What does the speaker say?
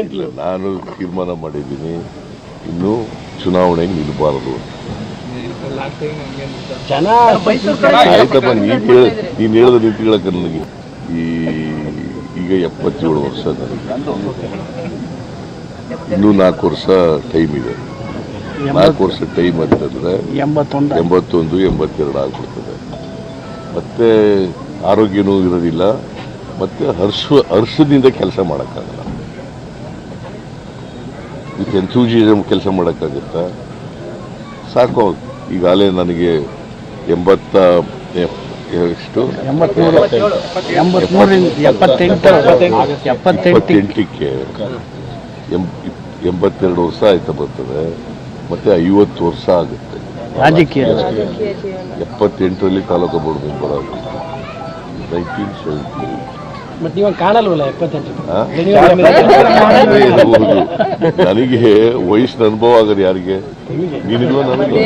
ಇಲ್ಲ ನಾನು ತೀರ್ಮಾನ ಮಾಡಿದ್ದೀನಿ. ಇನ್ನು ಚುನಾವಣೆಗೆ ನಿಲ್ಲಬಾರದು. ಆಯ್ತಪ್ಪ ನೀನ್ ಹೇಳ ನೀನ್ ಹೇಳಿದ ರೀತಿಗಳ ನನಗೆ. ಈ ಈಗ ಎಪ್ಪತ್ತೇಳು ವರ್ಷ ನನಗೆ ಇನ್ನೂ ನಾಲ್ಕು ವರ್ಷ ಟೈಮ್ ಇದೆ. ನಾಲ್ಕು ವರ್ಷ ಟೈಮ್ ಅಂತಂದ್ರೆ ಎಂಬತ್ತೊಂದು ಎಂಬತ್ತೆರಡು ಆಗ್ಬಿಡ್ತದೆ. ಮತ್ತೆ ಆರೋಗ್ಯನೂ ಇರೋದಿಲ್ಲ. ಮತ್ತೆ ಹರ್ಷ ಹರ್ಷದಿಂದ ಕೆಲಸ ಮಾಡೋಕ್ಕಾಗಲ್ಲ. ವಿತ್ ಎಂಥೂಜಿಯಮ್ ಕೆಲಸ ಮಾಡೋಕ್ಕಾಗುತ್ತಾ? ಸಾಕು ಈಗಾಗಲೇ ನನಗೆ ಎಂಬತ್ತ ಎಷ್ಟು? ಎಂಟಕ್ಕೆ ಎಂಬತ್ಮೂರಿಂದ ಎಪ್ಪತ್ತೆಂಟು ಎಪ್ಪತ್ತೆಂಟು ಇಪ್ಪತ್ತೆಂಟಕ್ಕೆ ಎಂ- ಎಂಬತ್ತೆರಡು ವರ್ಷ ಆಯ್ತಾ ಬರ್ತದೆ ಮತ್ತೆ ಐವತ್ತು ವರ್ಷ ಆಗುತ್ತೆ. ರಾಜಕೀಯ. ಎಪ್ಪತ್ತೆಂಟರಲ್ಲಿ ತಾಲೂಕು ಬೋರ್ಡ್ ಮೆಂಬರ್ ಆಗುತ್ತೆ. ನೈನ್ಟೀನ್ ಸೆವೆಂಟಿ ಮತ್ತೆ ನೀವು ಕಾಣಲ್ವಲ್ಲ ಎಪ್ಪತ್ತೆಂಟು? ನನಗೆ ವಯಸ್ಸಿನ ಅನುಭವ ಆಗದು ಯಾರಿಗೆ? ನೀನಿಲ್ವ ನನಗೆ?